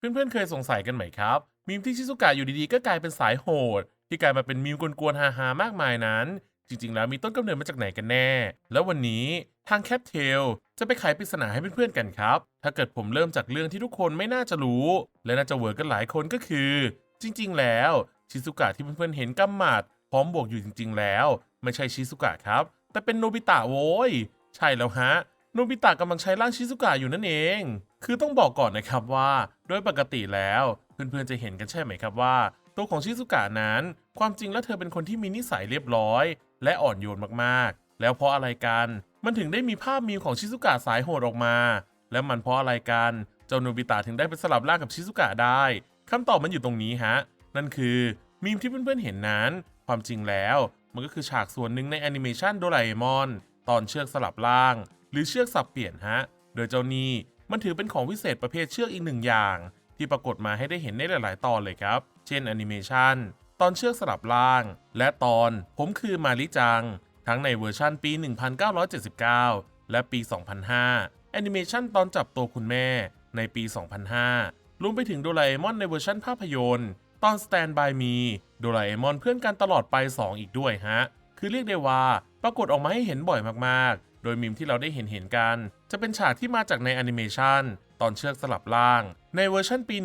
เพื่อนๆเคยสงสัยกันไหมครับ มีมที่ชิซุกะอยู่ดีๆ ก็กลายเป็นสายโหด ที่กลายมาเป็นมีมกวนๆฮาๆมากมายนั้น จริงๆ แล้วมีต้นกำเนิดมาจากไหนกันแน่ แล้ววันนี้ทางแคปเทลจะไปไขปริศนาให้เพื่อนๆกันครับ ถ้าเกิดผมเริ่มจากเรื่องที่ทุกคนไม่น่าจะรู้ และน่าจะเวิร์กกันหลายคนก็คือ จริง ๆ แล้วชิซุกะที่เพื่อนๆเห็นกำหมัด พร้อมบวกอยู่จริง ๆ แล้ว ไม่ใช่ชิซุกะครับ แต่เป็นโนบิตะโว้ยใช่แล้วฮะ โนบิตะกำลังใช้ร่างชิซุกะอยู่นั่นเอง คือต้องบอกก่อนนะครับว่า โดยปกติแล้วเพื่อนๆจะเห็นกันใช่ไหมครับว่า ตัวของชิซุกะนั้น ความจริงแล้วเธอเป็นคนที่มีนิสัยเรียบร้อย และอ่อนโยนมากๆ แล้วเพราะอะไรกัน มันถึงได้มีภาพมีมของชิซุกะสายโหดออกมา แล้วมันเพราะอะไรกันเจ้าโนบิตะถึงได้ไปสลับร่างกับชิซุกะได้คำตอบมันอยู่ตรงนี้ฮะนั่นคือมีมที่เพื่อนๆเห็นนั้น ความจริงแล้วมันก็คือฉากส่วนหนึ่งในแอนิเมชันโดราเอมอนตอนเชือกสลับร่าง หรือเชือกสับเปลี่ยนฮะ โดยเจ้านี้มันถือเป็นของวิเศษประเภทเชือกอีกหนึ่งอย่าง ที่ปรากฏมาให้ได้เห็นในหลาย ๆ ตอนเลยครับ เช่นแอนิเมชันตอนเชือกสลับร่าง และตอนผมคือมาริจัง ทั้งในเวอร์ชันปี 1979 และปี 2005 แอนิเมชันตอนจับตัวคุณแม่ในปี 2005 รวมไปถึงโดราเอมอนในเวอร์ชันภาพยนตร์ ตอน Stand by Me โดราเอมอนเพื่อนกันตลอดไป 2 อีกด้วยฮะ คือเรียกได้ว่าปรากฏออกมาให้เห็นบ่อยมากๆ โดยมิมที่เราได้เห็นเห็นกัน จะเป็นฉากที่มาจากในแอนิเมชันตอนเชือกสลับล่าง ในเวอร์ชันปี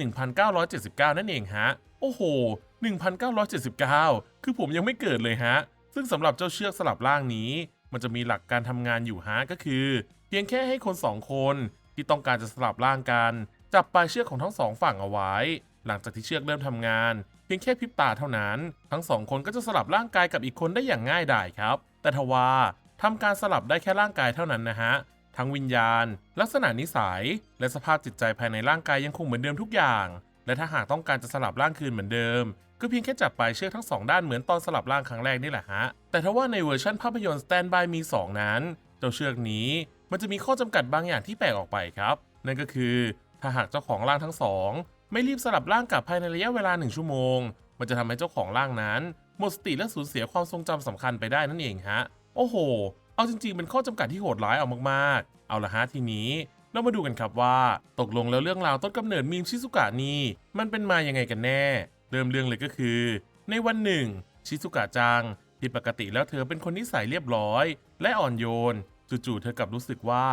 1979 นั่นเองฮะ โอ้โห 1979 คือผมยังไม่เกิดเลยฮะ ซึ่งสำหรับเจ้าเชือกสลับล่างนี้ มันจะมีหลักการทำงานอยู่ฮะก็คือ เพียงแค่ให้คนสองคนที่ต้องการจะสลับร่างกัน จับปลายเชือกของทั้งสองฝั่งเอาไว้ หลังจากที่เชือกเริ่มทำงาน เพียงแค่พริบตาเท่านั้น ทั้งสองคนก็จะสลับร่างกายกับอีกคนได้อย่างง่ายดายครับ แต่ทว่า ทำการสลับได้แค่ร่างกายเท่านั้นนะฮะ ทั้งวิญญาณ ลักษณะนิสัย และสภาพจิตใจภายในร่างกายยังคงเหมือนเดิมทุกอย่าง และถ้าหากต้องการจะสลับร่างคืนเหมือนเดิม ก็เพียงแค่จับปลายเชือกทั้งสองด้านเหมือนตอนสลับร่างครั้งแรกนี่แหละฮะ แต่ถ้าว่าในเวอร์ชันภาพยนตร์ Stand by Me 2นั้น เจ้าเชือกนี้มันจะมีข้อจำกัดบางอย่างที่แปลกออกไปครับ นั่นก็คือถ้าหากเจ้าของร่างทั้งสองไม่รีบสลับร่างกลับภายในระยะเวลาหนึ่งชั่วโมง มันจะทำให้เจ้าของร่างนั้นหมดสติและสูญเสียความทรงจำสำคัญไปได้นั่นเองฮะ โอ้โห เอาจริงๆเป็นข้อจำกัดที่โหดร้ายเอามากๆ เอาละฮะทีนี้ เรามาดูกันครับว่า ตกลงแล้วเรื่องราวต้นกำเนิดมีมชิซุกะนี่มันเป็นมายังไงกันแน่ เริ่มเรื่องเลยก็คือ ในวันหนึ่ง ชิซุกะจัง ที่ปกติแล้วเธอเป็นคนนิสัยเรียบร้อย และอ่อนโยน จู่ๆเธอกลับรู้สึกว่า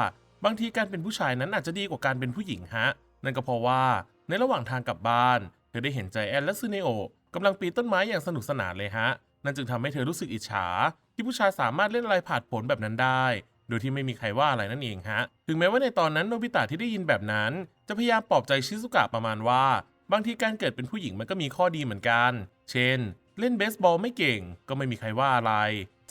บางทีการเป็นผู้ชายนั้นอาจจะดีกว่าการเป็นผู้หญิงฮะ นั่นก็เพราะว่าในระหว่างทางกลับบ้าน เธอได้เห็นใจแอนและซูเนโอกำลังปีนต้นไม้อย่างสนุกสนานเลยฮะ นั่นจึงทำให้เธอรู้สึกอิจฉา ที่ผู้ชายสามารถเล่นอะไรผาดผลแบบนั้นได้ โดยที่ไม่มีใครว่าอะไรนั่นเองฮะ ถึงแม้ว่าในตอนนั้นโนบิตะที่ได้ยินแบบนั้น จะพยายามปลอบใจชิซุกะประมาณว่า บางทีการเกิดเป็นผู้หญิงมันก็มีข้อดีเหมือนกัน เช่น เล่นเบสบอลไม่เก่งก็ไม่มีใครว่าอะไร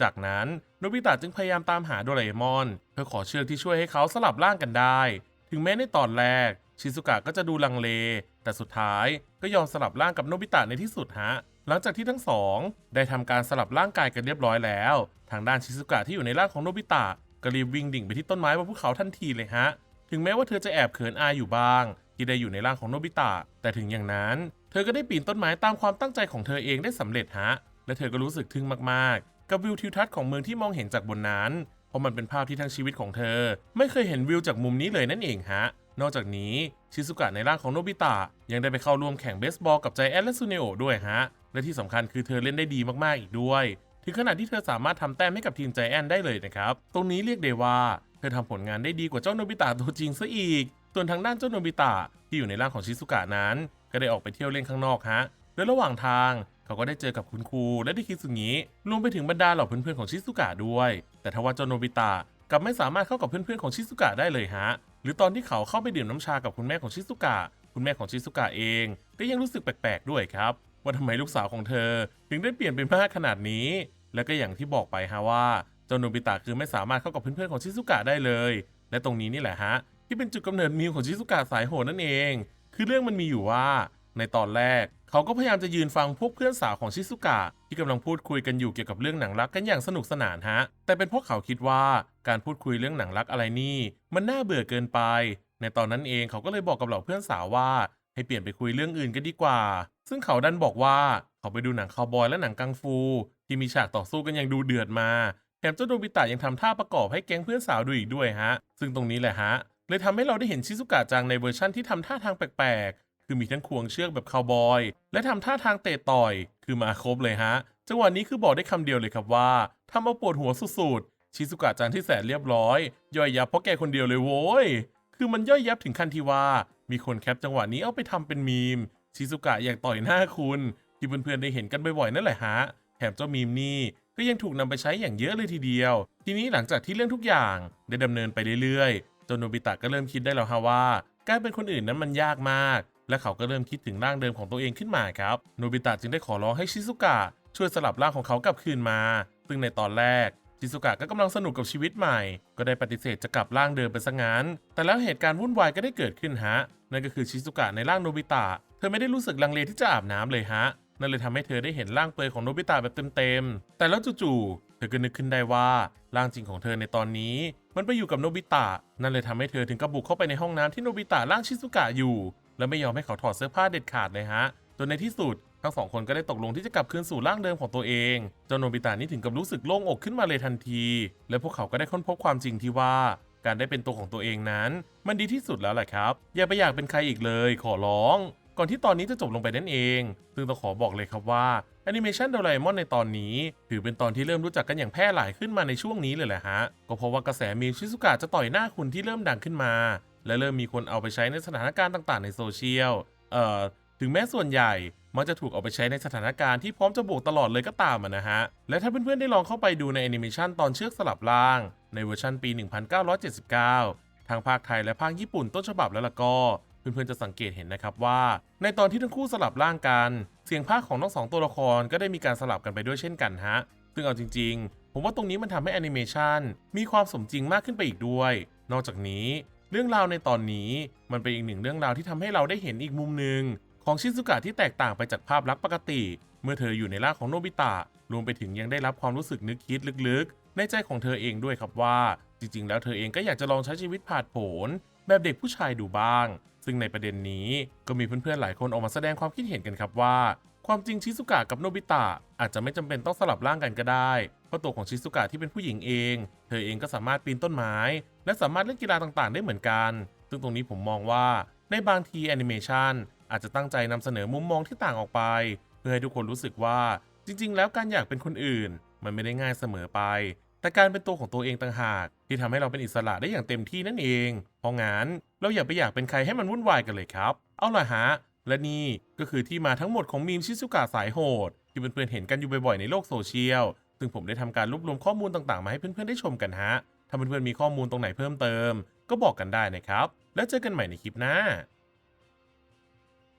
จากนั้นโนบิตะจึงพยายามตามหาโดราเอมอน เพื่อขอเชือกที่ช่วยให้เขาสลับร่างกันได้ ถึงแม้ในตอนแรกชิซุกะก็จะดูลังเล แต่สุดท้ายก็ยอมสลับร่างกับโนบิตะในที่สุดฮะ หลังจากที่ทั้งสอง ได้ทำการสลับร่างกายกันเรียบร้อยแล้ว ทางด้านชิซุกะที่อยู่ในร่างของโนบิตะก็รีบวิ่งดิ่งไปที่ต้นไม้บนภูเขาทันทีเลยฮะ ถึงแม้ว่าเธอจะแอบเขินอายอยู่บ้าง ที่ได้อยู่ในร่างของโนบิตะ แต่ถึงอย่างนั้น เธอก็ได้ปีนต้นไม้ตามความตั้งใจของเธอเองได้สำเร็จฮะ และเธอก็รู้สึกทึ่งมากๆ กับวิวทิวทัศน์ของเมืองที่มองเห็นจากบนนั้น เพราะมันเป็นภาพที่ทั้งชีวิตของเธอ ไม่เคยเห็นวิวจากมุมนี้เลยนั่นเองฮะ นอกจากนี้ชิซุกะในร่างของโนบิตะยังได้ไปเข้าร่วมแข่งเบสบอลกับใจแอนและซูเนโอด้วยฮะ และที่สำคัญคือเธอเล่นได้ดีมากๆอีกด้วย ถึงขนาดที่เธอสามารถทำแต้มให้กับทีมใจแอนได้เลยนะครับ ตรงนี้เรียกได้ว่า เธอทำผลงานได้ดีกว่าเจ้าโนบิตะตัวจริงซะอีก ส่วนทางด้านเจ้าโนบิตะที่อยู่ในร่างของชิซุกะนั้น ก็ได้ออกไปเที่ยวเล่นข้างนอกฮะโดยระหว่างทางเขาก็ได้เจอกับคุณครูและได้คิดสุงิรวมไปถึงบรรดาเหล่าเพื่อนๆของชิซุกะด้วย แต่ทว่าเจ้าโนบิตะกลับไม่สามารถเข้ากับเพื่อนๆของชิซุกะได้เลยฮะ หรือตอนที่เขาเข้าไปดื่มน้ำชากับคุณแม่ของชิซุกะ คุณแม่ของชิซุกะเองก็ยังรู้สึกแปลกๆด้วยครับ ว่าทำไมลูกสาวของเธอ ถึงได้เปลี่ยนไปมากขนาดนี้ แล้วก็อย่างที่บอกไปฮะว่าเจ้าโนบิตะคือไม่สามารถเข้ากับเพื่อนๆของชิซุกะได้เลย และตรงนี้นี่แหละฮะที่เป็นจุดกำเนิดมิวของชิซุกะสายโหดนั่นเอง คือเรื่องมันมีอยู่ว่า ในตอนแรก เขาก็พยายามจะยืนฟังพวกเพื่อนสาวของชิซุกะที่กำลังพูดคุยกันอยู่เกี่ยวกับเรื่องหนังรักกันอย่างสนุกสนานฮะ แต่เป็นเพราะเขาคิดว่าการพูดคุยเรื่องหนังรักอะไรนี่ มันน่าเบื่อเกินไป ในตอนนั้นเองเขาก็เลยบอกกับเหล่าเพื่อนสาวว่า ให้เปลี่ยนไปคุยเรื่องอื่นกันดีกว่า ซึ่งเขาดันบอกว่าเขาไปดูหนังคาวบอยและหนังกังฟู ที่มีฉากต่อสู้กันอย่างดูเดือดมาแถมเจ้าโนบิตะยังทำท่าประกอบให้แก๊งเพื่อนสาวดูอีกด้วยฮะ ซึ่งตรงนี้แหละฮะ เลยทำให้เราได้เห็นชิซุกะจังในเวอร์ชั่นที่ทำท่าทางแปลกๆ คือมีทั้งควงเชือกแบบคาวบอย และทำท่าทางเตะต่อย คือมาครบเลยฮะ จังหวะนี้คือบอกได้คำเดียวเลยครับว่าทำเอาปวดหัวสุดๆ ชิซุกะจังที่แสนเรียบร้อย ย่อยยับเพราะแกคนเดียวเลยโว้ย คือมันย่อยยับถึงขั้นที่ว่า มีคนแคปจังหวะนี้เอาไปทำเป็นมีม ชิซุกะอยากต่อยหน้าคุณ ที่เพื่อนๆได้เห็นกันบ่อยๆนั่นแหละฮะ แถมเจ้ามีมนี่ก็ยังถูกนำไปใช้อย่างเยอะเลยทีเดียว ทีนี้หลังจากที่เรื่องทุกอย่างได้ดำเนินไปเรื่อยๆจนโนบิตะก็เริ่มคิดได้แล้วฮะว่า การเป็นคนอื่นนั้นมันยากมาก และเขาก็เริ่มคิดถึงร่างเดิมของตัวเองขึ้นมาครับ โนบิตะจึงได้ขอร้องให้ชิซุกะช่วยสลับร่างของเขากลับคืนมา ซึ่งในตอนแรกชิซุกะก็กำลังสนุกกับชีวิตใหม่ ก็ได้ปฏิเสธจะกลับร่างเดิมไปซะงั้น แต่แล้วเหตุการณ์วุ่นวายก็ได้เกิดขึ้นฮะ นั่นก็คือชิซุกะในร่างโนบิตะ เธอไม่ได้รู้สึกลังเลที่จะอาบน้ำเลยฮะ นั่นเลยทำให้เธอได้เห็นร่างเปลือยของโนบิตะแบบเต็มๆ แต่แล้วจู่ๆ เธอก็นึกขึ้นได้ว่าร่างจริงของเธอในตอนนี้ มันไปอยู่กับโนบิตะ นั่นเลยทำให้เธอถึงกับบุกเข้าไปในห้องน้ำที่โนบิตะร่างชิซุกะอยู่ และไม่ยอมให้เขาถอดเสื้อผ้าเด็ดขาดเลยฮะจนในที่สุดทั้งสองคนก็ได้ตกลงที่จะกลับคืนสู่ร่างเดิมของตัวเองเจ้าโนบิตะนี่ถึงกับรู้สึกโล่งอกขึ้นมาเลยทันที และพวกเขาก็ได้ค้นพบความจริงที่ว่า การได้เป็นตัวของตัวเองนั้น มันดีที่สุดแล้วแหละครับ อย่าไปอยากเป็นใครอีกเลย ขอร้อง ก่อนที่ตอนนี้จะจบลงไปนั่นเอง ซึ่งต้องขอบอกเลยครับว่าแอนิเมชันโดราเอมอนในตอนนี้ ถือเป็นตอนที่เริ่มรู้จักกันอย่างแพร่หลายขึ้นมาในช่วงนี้เลยแหละฮะ ก็เพราะว่ากระแสมีชิซุกะจะต่อยหน้าคุณที่เริ่มดังขึ้นมา และเริ่มมีคนเอาไปใช้ในสถานการณ์ต่างๆ ในโซเชียล เอ่อ ถึงแม้ส่วนใหญ่ มักจะถูกเอาไปใช้ในสถานการณ์ที่พร้อมจะบวกตลอดเลยก็ตามนะฮะ และถ้าเพื่อนๆได้ลองเข้าไปดูในแอนิเมชันตอนเชือกสลับล่าง ในเวอร์ชันปี 1979ทางภาคไทยและภาคญี่ปุ่นต้นฉบับแล้วล่ะก็เพื่อนๆจะสังเกตเห็นนะครับว่า ในตอนที่ทั้งคู่สลับร่างกัน เสียงภาคของทั้งสองตัวละครก็ได้มีการสลับกันไปด้วยเช่นกันฮะ ซึ่งเอาจริง ๆ ผมว่าตรงนี้มันทำให้แอนิเมชันมีความสมจริงมากขึ้นไปอีกด้วย นอกจากนี้ เรื่องราวในตอนนี้มันเป็นอีกหนึ่งเรื่องราวที่ทำให้เราได้เห็นอีกมุมหนึ่งของชิซุกะที่แตกต่างไปจากภาพลักษณ์ปกติ เมื่อเธออยู่ในร่างของโนบิตะรวมไปถึงยังได้รับความรู้สึกนึกคิดลึกๆ ในใจของเธอเองด้วยครับว่า จริง ๆ แล้วเธอเองก็อยากจะลองใช้ชีวิตผาดโผนแบบเด็กผู้ชายดูบ้าง ซึ่งในประเด็นนี้ก็มีเพื่อนๆหลายคนออกมาแสดงความคิดเห็นกันครับว่า ความจริงชิซุกะกับโนบิตะอาจจะไม่จำเป็นต้องสลับร่างกันก็ได้ เพราะตัวของชิซุกะที่เป็นผู้หญิงเอง เธอเองก็สามารถปีนต้นไม้ และสามารถเล่นกีฬาต่างๆ ได้เหมือนกัน ซึ่งตรงนี้ผมมองว่าในบางทีแอนิเมชันอาจจะตั้งใจนำเสนอมุมมองที่ต่างออกไป เพื่อให้ทุกคนรู้สึกว่าจริง ๆ แล้วการอยากเป็นคนอื่น มันไม่ได้ง่ายเสมอไป แต่การเป็นตัวของตัวเองต่างหาก ที่ทำให้เราเป็นอิสระได้อย่างเต็มที่นั่นเอง เพราะงั้นเราอย่าไปอยากเป็นใครให้มันวุ่นวายกันเลยครับ เอาล่ะฮะ และนี่ก็คือที่มาทั้งหมดของมีมชิซุกะสายโหด ที่เพื่อนๆเห็นกันอยู่บ่อยๆในโลกโซเชียล ซึ่งผมได้ทำการรวบรวมข้อมูลต่างๆ มาให้เพื่อนๆได้ชมกันฮะ ถ้าเพื่อนๆมีข้อมูลตรงไหนเพิ่มเติม ก็บอกกันได้นะครับ แล้วเจอกันใหม่ในคลิปหน้า